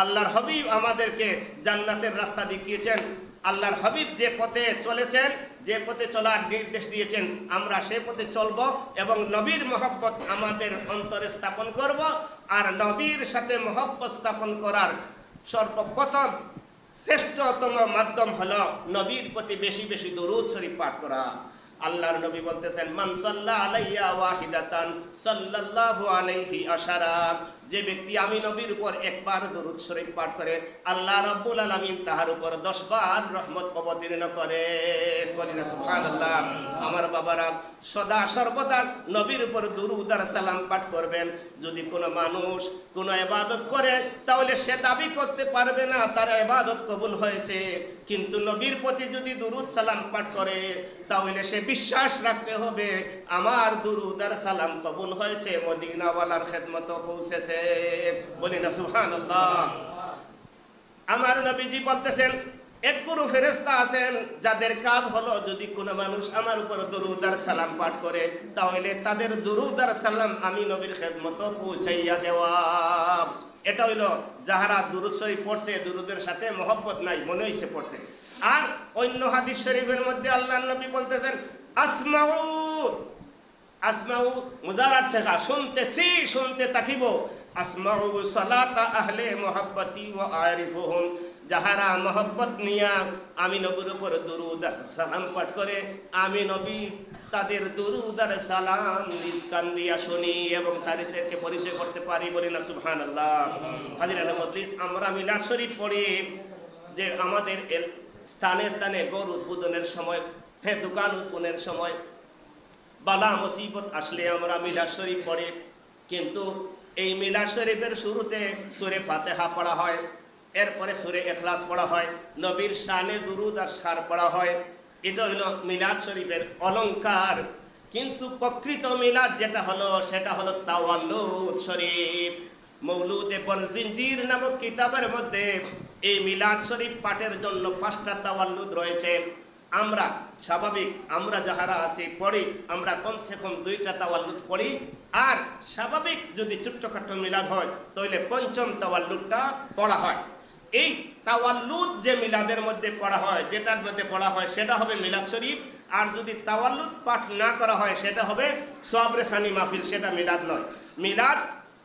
আল্লাহর হাবিব আমাদেরকে জান্নাতের রাস্তা দেখিয়েছেন। আল্লাহর হাবিব যে পথে চলেছেন, যে পথে চলার নির্দেশ দিয়েছেন, আমরা সে পথে চলব এবং নবীর মহব্বত আমাদের অন্তরে স্থাপন করব আর নবীর সাথে মহব্বত স্থাপন করার সর্বপ্রথম শ্রেষ্ঠতম মাধ্যম হলো নবীর প্রতি বেশি বেশি দরুদ শরীফ পাঠ করা। আল্লাহর নবী বলতেছেন, মান সাল্লা আলাইয়া ওয়াহিদাতান সাল্লাল্লাহু আলাইহি আশারা। যে ব্যক্তি আমি নবীর উপর একবার দরুদ শরীফ পাঠ করে, আল্লাহ রাব্বুল আলামিন তাহার উপর 10 বার রহমত অবতীর্ণ করে। আমার বাবারা সদা সর্বদা নবীর উপর দুরুদ আর সালাম পাঠ করবেন। যদি কোনো মানুষ কোনো ইবাদত করে, তাহলে সে দাবি করতে পারবে না, তার ইবাদত কবুল হয়েছে। কিন্তু নবীর প্রতি যদি দুরুদ সালাম পাঠ করে, তাহলে সে বিশ্বাস রাখতে হবে আমার দুরুদার সালাম কবুল হয়েছে, মদিনাওয়ালার খেদমত পৌঁছেছে। বলি না, সুবহানাল্লাহ। আমার নবীজি বলতেছেন, এক গুরু ফেরেস্তা আছেন, যাদের কাজ হলো যদি কোনো মানুষ আমার উপর দরুদার সালাম পাঠ করে, তাহলে তাদের দরুদার সালাম আমি নবীর খেদমত পৌঁছাইয়া দেওয়া। এটা হইল, যাহারা শরীফ পড়ছে, দুরুদের সাথে মহব্বত নাই মনে হইছে পড়ছে। আর অন্য হাদিস শরীফের মধ্যে আল্লাহ নবী বলতেছেন আসমাউ আসমাউ, মুজারার শেখা, শুনতেছি, শুনতে তাকিব আসমাউ সালাতা আহলে মোহাব্বতি ও আরিফুহুম, যাহারা মোহব্বত নিয়া আমি নবীর উপর দুরুদ সালাম পাঠ করে, আমি নবী তাদের দুরুদ সালাম নিজ দিয়া শুনি এবং তাদেরকে পরিচয় করতে পারি বলি না, সুবহানাল্লাহ। হাজিরানা মজলিস, আমরা মিলাদ শরীফ পড়ি যে আমাদের স্থানে স্থানে গরু উদ্বোধনের সময় হ্যাঁ দোকান উদ্বোধনের সময় বালা মুসিবত আসলে আমরা মিলাদ শরীফ পড়ি। কিন্তু এই মিলাদ শরীফের শুরুতে সুরে ফাতেহা পড়া হয়, এরপরে সুরে এখলাস পড়া হয়, নবীর শানে দুরুদ আর সার পড়া হয়। এটা হলো মিলাদ শরীফের অলংকার। কিন্তু প্রকৃত মিলাদ যেটা হলো, সেটা হলো তাওয়াল্লুদ শরীফ। মৌলুদে জিঞ্জির নামক কিতাবের মধ্যে এই মিলাদ শরীফ পাঠের জন্য পাঁচটা তাওয়াল্লুদ রয়েছে। আমরা স্বাভাবিক, আমরা যাহারা আছি, পড়ি, আমরা কমসে কম দুইটা তাওয়াল্লুদ পড়ি। আর স্বাভাবিক যদি ছোট্টখাটো মিলাদ হয় তাহলে পঞ্চম তাওয়াল্লুদটা পড়া হয়। এই তাওয়াল্লুদ যে মিলাদের মধ্যে পড়া হয়, যেটার মধ্যে পড়া হয়, সেটা হবে মিলাদ শরীফ। আর যদি তাওয়াল্লুদ পাঠ না করা হয়, সেটা হবে সানি মাহফিল, সেটা মিলাদ নয়। মিলাদ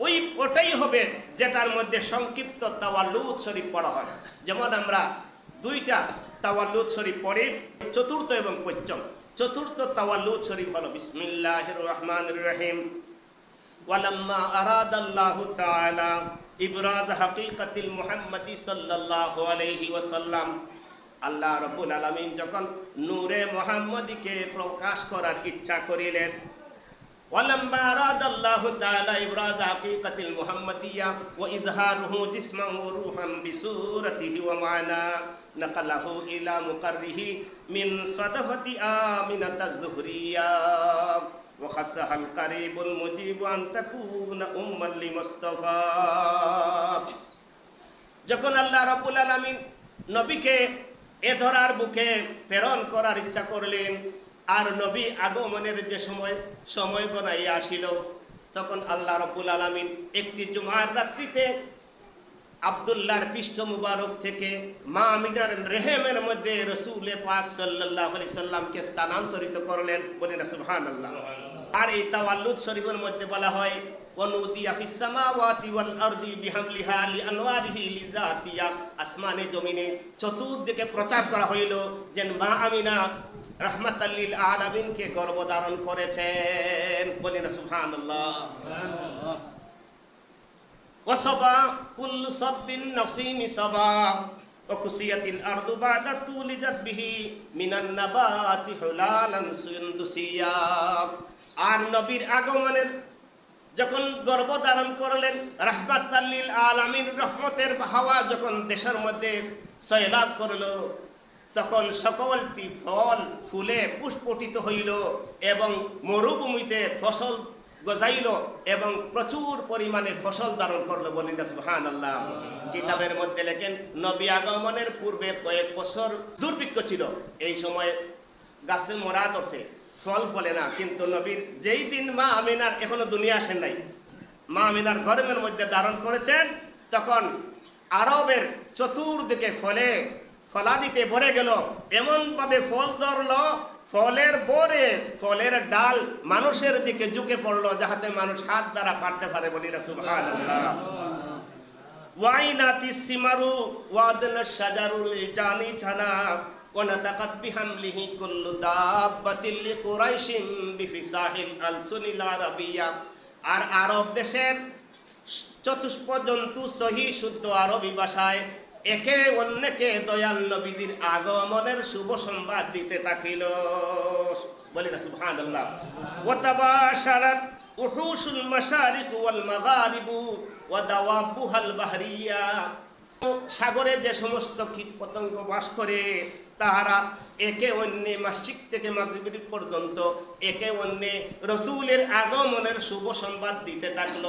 ওই ওটাই হবে যেটার মধ্যে সংক্ষিপ্ত তাওয়াল্লুদ শরীফ পড়া হয়। যেমন আমরা দুইটা তাওয়াল্লুদ শরীফ পড়ি চতুর্থ এবং পঞ্চম চতুর্থ তাওয়াল্লুদ শরীফ হলো বিসমিল্লাহির রহমানির রহিম ولما أراد الله تعالى إبراز حقيقة المحمد صلى الله عليه وسلم আল্লাহ রব্বুল আলামিন যখন নূরে মোহাম্মদীকে প্রকাশ করার ইচ্ছা করিলেন ولما أراد الله تعالى إبراز حقيقة المحمدية وإظهاره جسما وروحا بصورته ومعناه نقله إلى مقره من صدفة آمنة الزهرية وخصها القريب المجيب أن تكون أما لمصطفى যখন আল্লাহ রাব্বুল আলামিন নবীকে এ ধরার বুকে প্রেরণ করার ইচ্ছা করলেন আর নবী আগমনের যে সময় সময় গনাইয়া আসিল তখন আল্লাহ রাব্বুল আলামিন একটি জুমার রাত্রিতে আবদুল্লাহর পৃষ্ঠ মুবারক থেকে মা আমিনার রেহেমের মধ্যে রসুল পাক সাল্লাল্লাহু আলাইহি সাল্লামকে স্থানান্তরিত করলেন। বলে না সুবহানাল্লাহ। আর এই তাওয়াল্লুদ শরীফের মধ্যে বলা হয় আসমানে জমিনে চতুর্দিকে প্রচার করা হইল যে মা আমিনা রহমত রহমাতাল্লিল আলামিনকে গর্ভধারণ করেছেন। বলি না সুবহানাল্লাহ। وصبا كل صب نصيم صبا وكسيت الأرض بعد تولجت به من النبات حلالا سندسيا আর নবীর আগমনের যখন গর্ভ ধারণ করলেন রাহমাত তাল্লিল আলামিন রহমতের হাওয়া যখন দেশের মধ্যে সয়লাভ করলো তখন সকলটি ফল ফুলে পুষ্পটিত হইল এবং মরুভূমিতে ফসল গজাইল এবং প্রচুর পরিমাণে ফসল ধারণ করল বলি না সুহান আল্লাহ কিতাবের মধ্যে লেখেন, নবী আগমনের পূর্বে কয়েক বছর দুর্ভিক্ষ ছিল। এই সময় গাছে মরা ধরছে, ফল ফলে না। কিন্তু নবীর যেই দিন মা আমিনার এখনও দুনিয়া আসেন নাই, মা আমিনার গরমের মধ্যে ধারণ করেছেন, তখন আরবের চতুর্দিকে ফলে, ফলাদিতে ভরে গেল। এমন ভাবে ফল ধরলো ফলের বরে ফলের ডাল মানুষের দিকে ঝুঁকে পড়লো যাহাতে মানুষ হাত দ্বারা পারতে পারে বলি না সুবহানাল্লাহ ওয়াইনাতি সিমারু ওয়াদনা শাজারুল জানি ছানা ونطقت بحمله كل دابة لقريش بفصاح الألسن العربية আর আরব দেশের চতুষ্প জন্তু সহি শুদ্ধ আরবি ভাষায় একে অন্যকে দয়াল নবীদের আগমনের শুভ সংবাদ দিতে থাকিল। বলি না, সুবহানাল্লাহ। ওয়াতাবাশারাত উহুসুল মাশারিক ওয়াল মাগারিবু ওয়া দাওয়াবুহাল বাহরিয়া। সাগরে যে সমস্ত কীট পতঙ্গ বাস করে তাহারা একে অন্যে মাসিক থেকে মাগরিব পর্যন্ত, একে অন্যে রসুলের আগমনের শুভ সংবাদ দিতে থাকল।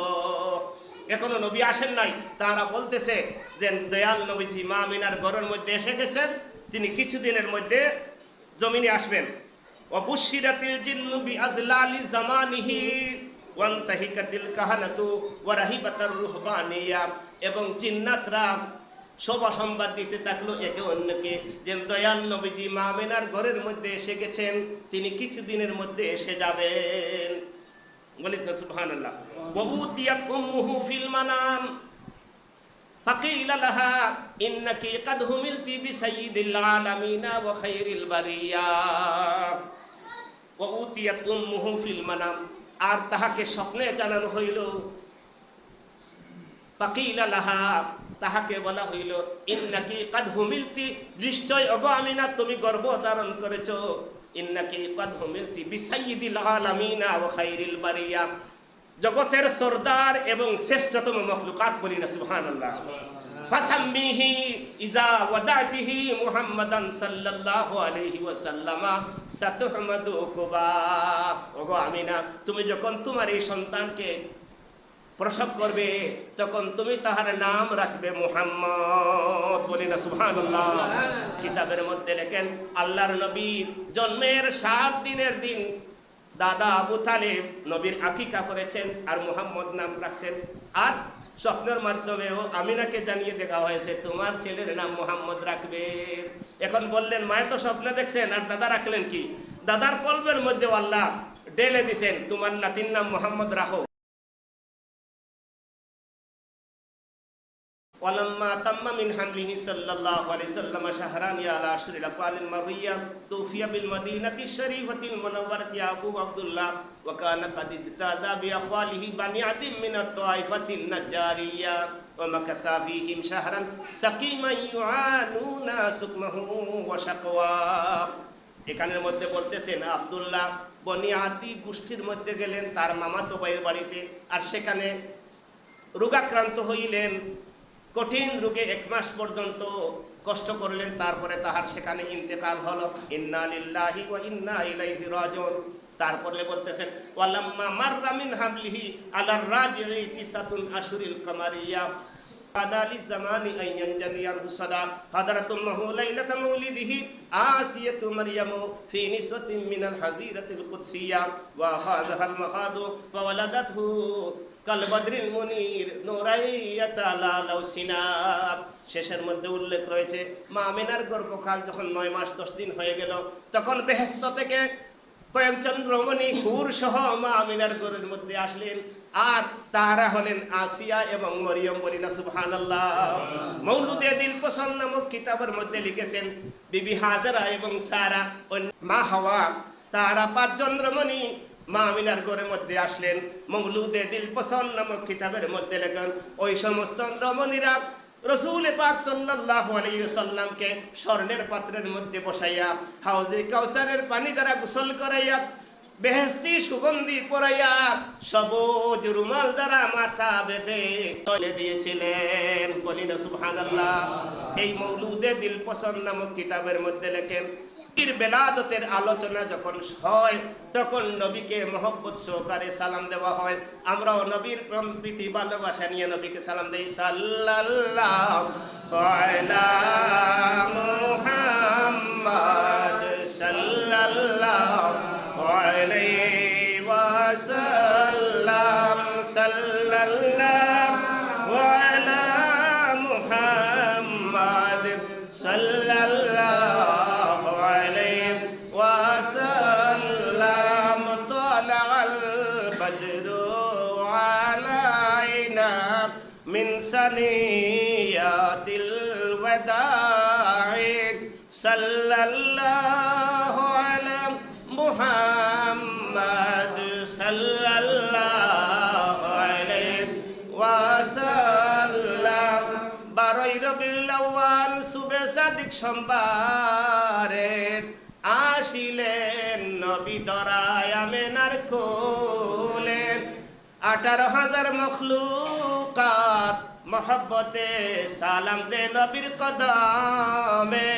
এখনও নবী আসেন নাই। তারা বলতেছে যে, দয়াল নবীজি, মা মিনার ঘরের মধ্যে এসে গেছেন। তিনি কিছুদিনের মধ্যে জমিনে আসবেন। এবং জিন্নাতরা শোভা সংবাদ দিতে থাকলো একে অন্যকে যে দয়াল নবীজি মা মেনার ঘরের মধ্যে এসে গেছেন তিনি কিছুদিনের মধ্যে এসে যাবেন বলিস সুবহানাল্লাহ ওয়াবুতিয়াত উম্মুহু ফিল মানাম فقيل لها إنك قد هملت بسيد العالمين وخير البرية وأوتيت أمه في المنام আর তাহাকে স্বপ্নে জানানো হইল ফাকিলা লাহা তাহাকে বলা হইল ইন্নাকি কাদ হুমিলতি নিশ্চয় অগো আমিনা তুমি গর্ভ ধারণ করেছ। ইন্নাকি কাদ হুমিলতি বিসাইয়িদিল আলামিনা ওয়া খাইরিল বারিয়া। জগতের সর্দার এবং শ্রেষ্ঠতম মখলুকাত বলি না সুবহানাল্লাহ। ফাসাম্মিহি ইজা ওয়াদাতিহি মুহাম্মাদান সাল্লাল্লাহু আলাইহি ওয়াসাল্লাম সাতুহমাদু কুবা। ওগো আমিনা তুমি যখন তোমার এই সন্তানকে প্রসব করবে তখন তুমি তাহার নাম রাখবে মুহাম্মদ। বলি না সুবহানাল্লাহ। কিতাবের মধ্যে লেখেন আল্লাহর নবীর জন্মের সাত দিনের দিন দাদা আবু তালেব নবীর আকিকা করেছেন আর মুহাম্মদ নাম রাখছেন। আর স্বপ্নের মাধ্যমেও আমিনাকে জানিয়ে দেখা হয়েছে তোমার ছেলের নাম মোহাম্মদ রাখবে। এখন বললেন মায়ে তো স্বপ্নে দেখছেন আর দাদা রাখলেন কি? দাদার কল্পের মধ্যে আল্লাহ ডেলে দিছেন তোমার নাতির নাম মোহাম্মদ রাখো। ولما تم من حمله صلى الله عليه وسلم شهران على عشر الأقوال المروية توفي بالمدينة الشريفة المنورة أبوه عبد الله وكان قد اجتاز بأقواله بني عد من الطائفة النجارية ومكث فيهم شهرا سقيما يعانون سقمه وشقواه এখানের মধ্যে বলতেছেন আব্দুল্লাহ বনি আদি গোষ্ঠীর মধ্যে গেলেন তার মামাতো ভাইয়ের বাড়িতে আর সেখানে রোগাক্রান্ত হইলেন কঠিন রোগে এক মাস পর্যন্ত কষ্ট করলেন তারপরে তাহার সেখানে ইন্তেকাল হলো ইন্না লিল্লাহি ওয়া ইন্না ইলাইহি রাজিউন তারপরে বলতেছেন ওয়ালাম্মা মাররা মিন হাবলিহি আলার রাজিই তিসাতুন আশুরিল কামারিয়া قضى للزمان أن ينجلي عنه صدى حضرت أمه ليلة مولده آسية مريم في نسوة من الحزيرة القدسية وأخذها المخاض فولدته কালবদ্রিল মুনির নোরাইয়াতালাউসিনাম শেষের মধ্যে উল্লেখ রয়েছে মা মিনার গর্ভকাল যখন নয় মাস দশ দিন হয়ে গেল তখন বেহেস্ত থেকে কয়েকজন চন্দ্রমণি হুর সহ মা মিনার গরুর মধ্যে আসলেন। আর তারা হলেন আসিয়া এবং মরিয়ম বলিনা সুবহান মৌলুদে দিল পছন্দ নামক কিতাবের মধ্যে লিখেছেন বিবি হাজারা এবং সারা মা হওয়া তারা পাঁচজন রমণী মা আমিনার ঘরের মধ্যে আসলেন। মৌলুদে দিল পছন্দ নামক কিতাবের মধ্যে লেখেন, ওই সমস্ত রমণীরা রসুল পাক সাল্লাল্লাহু আলাইহি সাল্লামকে স্বর্ণের পাত্রের মধ্যে বসাইয়া, হাউজে কাউসারের পানি দ্বারা গোসল করাইয়া বেহেস্তি সুগন্ধি পরাইয়া, সবুজ রুমাল দ্বারা মাথা বেঁধে তলে দিয়েছিলেন। বলি না, সুবহানাল্লাহ। এই মৌলুদে দিল পছন্দ নামক কিতাবের মধ্যে লেখেন বেলাদতের আলোচনা যখন হয়, তখন নবীকে মহব্বত সহকারে সালাম দেওয়া হয়। আমরাও নবীর প্রীতি, ভালোবাসা নিয়ে নবীকে সালাম দেই। সাল্লাল্লাহু ওয়াসাল্লাম। সাল্লাল্লাহু বদরু আলাইনা মিন সানিয়াতিল ওয়াদা'i সাল্লাল্লাহু আলা মুহাম্মাদ সাল্লাল্লাহু আলাইহি ওয়াসাল্লাম বারোই রবিউল আউয়াল সুবে সাদিক সোমবারে আসিলেন নবী দরায় আমেনার কোলে। আঠারো হাজার মখলুকাত মোহব্বতে সালাম দে নবীর কদমে।